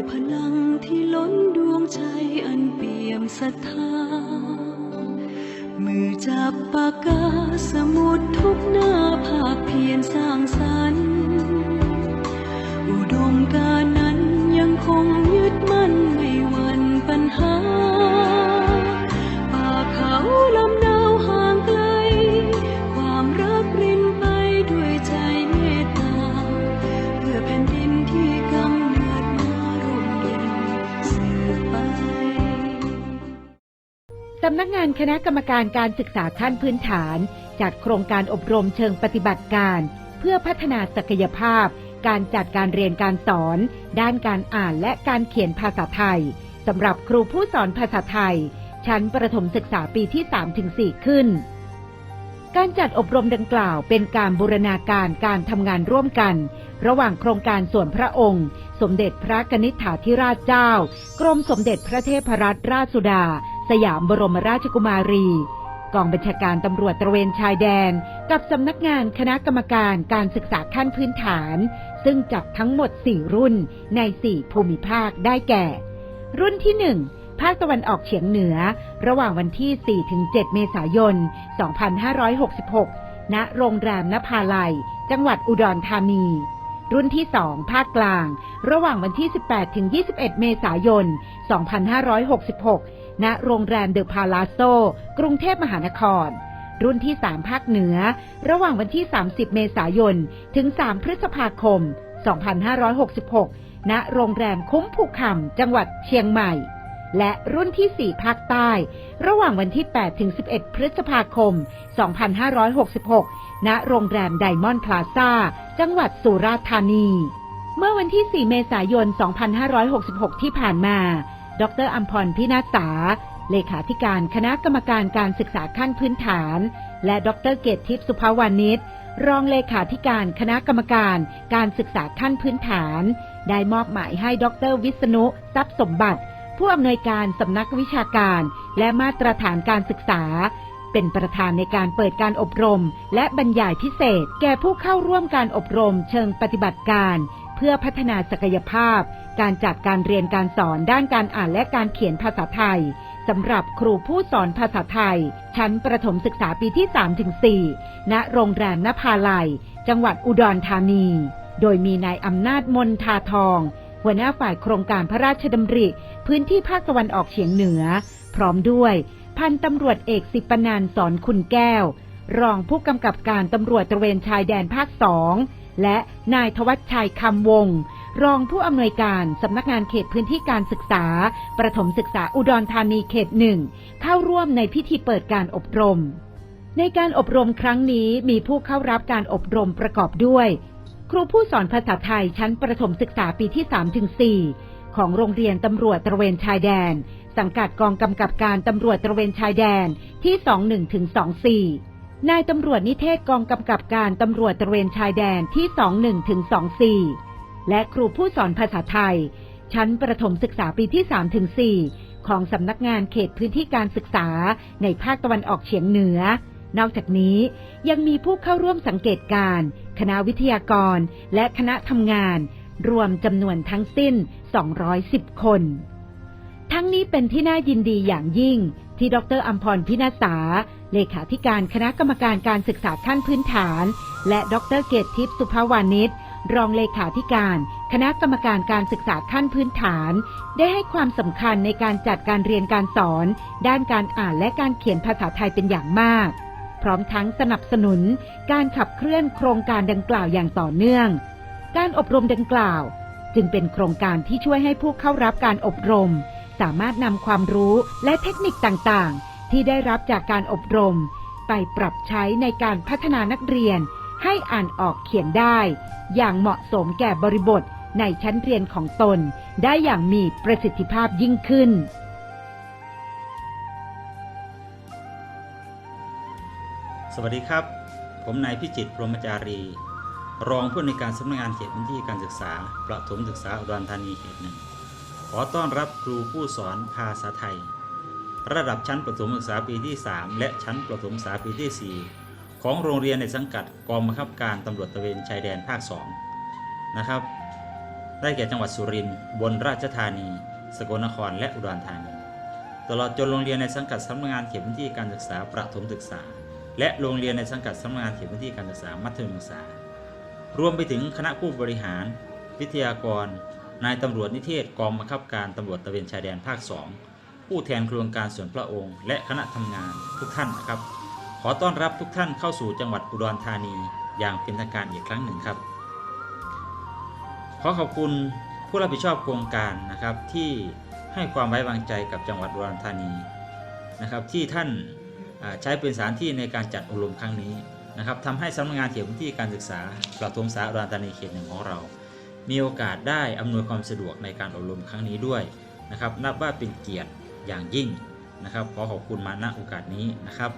ด้วยพลังที่ล้นดวงใจอันเปี่ยมศรัทธา มือจับปากกาสมุดทุกหน้าภาคเพียรสร้างสรรค์ อุดมการนั้นยังคงยึดมั่นำนักงานคณะกรรมการการศึกษาขั้นพื้นฐาน จัดโครงการอบรมเชิงปฏิบัติการ เพื่อพัฒนาศักยภาพ การจัดการเรียนการสอน ด้านการอ่านและการเขียนภาษาไทยสำหรับครูผู้สอนภาษาไทย ชั้นประถมศึกษาปีที่ 3-4 ขึ้น การจัดอบรมดังกล่าวเป็นการบูรณาการการทำงานร่วมกัน ระหว่างโครงการส่วนพระองค์ สมเด็จพระกนิษฐาธิราชเจ้า กรมสมเด็จพระเทพรัตนราชสุดา สยามบรมราชกุมารี กองบัญชาการตำรวจตระเวนชายแดน กับสำนักงานคณะกรรมการการศึกษาขั้นพื้นฐาน ซึ่งจัดทั้งหมด 4 รุ่นใน 4 ภูมิภาคได้แก่ รุ่นที่ 1ภาคตะวันออกเฉียงเหนือ ระหว่างวันที่ 4-7 เมษายน 2566 ณ โรงแรมนภาลัย จังหวัดอุดรธานี รุ่นที่ 2 ภาคกลาง ระหว่างวันที่ 18-21 เมษายน 2566 ณโรงแรมเดอะพาลาโซ กรุงเทพมหานคร รุ่นที่ 3 ภาคเหนือ ระหว่างวันที่ 30 เมษายน ถึง 3 พฤษภาคม 2566 ณ โรงแรมคุ้มภูกคำจังหวัดเชียงใหม่ และรุ่นที่ 4 ภาคใต้ ระหว่างวันที่ 8 ถึง 11 พฤษภาคม 2566 ณ โรงแรมไดมอนด์พลาซ่า จังหวัดสุราษฎร์ธานี เมื่อวันที่ 4 เมษายน 2566 ที่ผ่านมา ดรอัมพรพินาศสาเลขาธิการคณะกรรมการการศึกษาขั้นพื้นฐาน และดรเกตทิพย์สุภาวานิชรองเลขาธิการคณะกรรมการการศึกษาขั้นพื้นฐาน ได้มอบหมายให้ดรวิษณุทรัพย์สมบัติ ผู้อำนวยการสำนักวิชาการและมาตรฐานการศึกษา เป็นประธานในการเปิดการอบรม และบรรยายพิเศษ แก่ผู้เข้าร่วมการอบรมเชิงปฏิบัติการ เพื่อพัฒนาศักยภาพ การจัดการเรียนการสอนด้านการอ่านและการเขียนภาษาไทยสำหรับครูผู้สอนภาษาไทย ชั้นประถมศึกษาปีที่ 3-4 ณ โรงแรมนภาลัย จังหวัดอุดรธานี โดยมีนายอำนาจมนทาทอง หัวหน้าฝ่ายโครงการพระราชดำริ พื้นที่ภาคตะวันออกเฉียงเหนือ พร้อมด้วยพันตำรวจเอกสิปนันสอนคุณแก้ว รองผู้กำกับการตำรวจตระเวนชายแดนภาคสองและนายทวัชชัยคำวง รองผู้อำนวยการสำนักงานเขตพื้นที่การศึกษา ประถมศึกษาอุดรธานีเขตหนึ่งเข้าร่วมในพิธีเปิดการอบรม ในการอบรมครั้งนี้มีผู้เข้ารับการอบรมประกอบด้วย ครูผู้สอนภาษาไทยชั้นประถมศึกษาปีที่3-4ของโรงเรียนตำรวจตระเวนชายแดน สังกัดกองกำกับการตำรวจตระเวนชายแดนที่ 21-24นายตำรวจนิเทศกองกำกับการตำรวจตระเวนชายแดนที่ 21-24 และครูผู้สอนภาษาไทย ชั้นประถมศึกษาปีที่3-4ของสำนักงานเขตพื้นที่การศึกษาในภาคตะวันออกเฉียงเหนือ นอกจากนี้ยังมีผู้เข้าร่วมสังเกตการณ์คณะวิทยากร และคณะทำงาน รวมจำนวนทั้งสิ้น 210 คน ทั้งนี้เป็นที่น่ายินดีอย่างยิ่งที่ดรอัมพรพินาศาเลขาธิการคณะกรรมการการศึกษาขั้นพื้นฐาน และดรเกตทิพย์สุภาวานิช รองเลขาธิการ คณะกรรมการการศึกษาขั้นพื้นฐาน ได้ให้ความสำคัญในการจัดการเรียนการสอน ด้านการอ่านและการเขียนภาษาไทยเป็นอย่างมาก พร้อมทั้งสนับสนุน การขับเคลื่อนโครงการดังกล่าวอย่างต่อเนื่อง การอบรมดังกล่าว จึงเป็นโครงการที่ช่วยให้ผู้เข้ารับการอบรม สามารถนำความรู้และเทคนิคต่างๆ ที่ได้รับจากการอบรม ไปปรับใช้ในการพัฒนานักเรียน ให้อ่านออกเขียนได้ อย่างเหมาะสมแก่บริบทในชั้นเรียนของตน ได้อย่างมีประสิทธิภาพยิ่งขึ้น สวัสดีครับ ผมนายพิจิตรพรหมจารี รองผู้ในวยการสำนักงานเขตพื้นที่การศึกษา ประถมศึกษาอุดรธานีเขตหนึ่งขอต้อนรับครูผู้สอนภาษาไทย ระดับชั้นประถมศึกษาปีที่ 3 และชั้นประถมศึกษาปีที่ 4 ของโรงเรียนในสังกัดกองบังคับการตำรวจตระเวนชายแดนภาค2นะครับได้แก่จังหวัดสุรินทร์บนราชธานี สกลนคร และอุดรธานี ตลอดจนโรงเรียนในสังกัดสำนักงานเขตพื้นที่การศึกษาประถมศึกษา และโรงเรียนในสังกัดสำนักงานเขตพื้นที่การศึกษามัธยมศึกษา รวมไปถึงคณะผู้บริหาร วิทยากร นายตำรวจนิเทศกองบังคับการตำรวจตระเวนชายแดนภาค 2 ผู้แทนโครงการส่วนพระองค์ และคณะทำงานทุกท่านนะครับ ขอต้อนรับทุกท่านเข้าสู่จังหวัดอุดรธานีอย่างเป็นทางการอีกครั้งหนึ่งครับ ขอขอบคุณผู้รับผิดชอบโครงการนะครับที่ให้ความไว้วางใจกับจังหวัดอุดรธานีนะครับที่ท่านใช้เป็นสถานที่ในการจัดอบรมครั้งนี้นะครับทำให้สำนักงานเขตพื้นที่การศึกษาประถมศึกษาอุดรธานีเขตหนึ่งของเรา มีโอกาสได้อำนวยความสะดวกในการอบรมครั้งนี้ด้วยนะครับนับว่าเป็นเกียรติอย่างยิ่งนะครับขอขอบคุณมาณโอกาสนี้นะครับ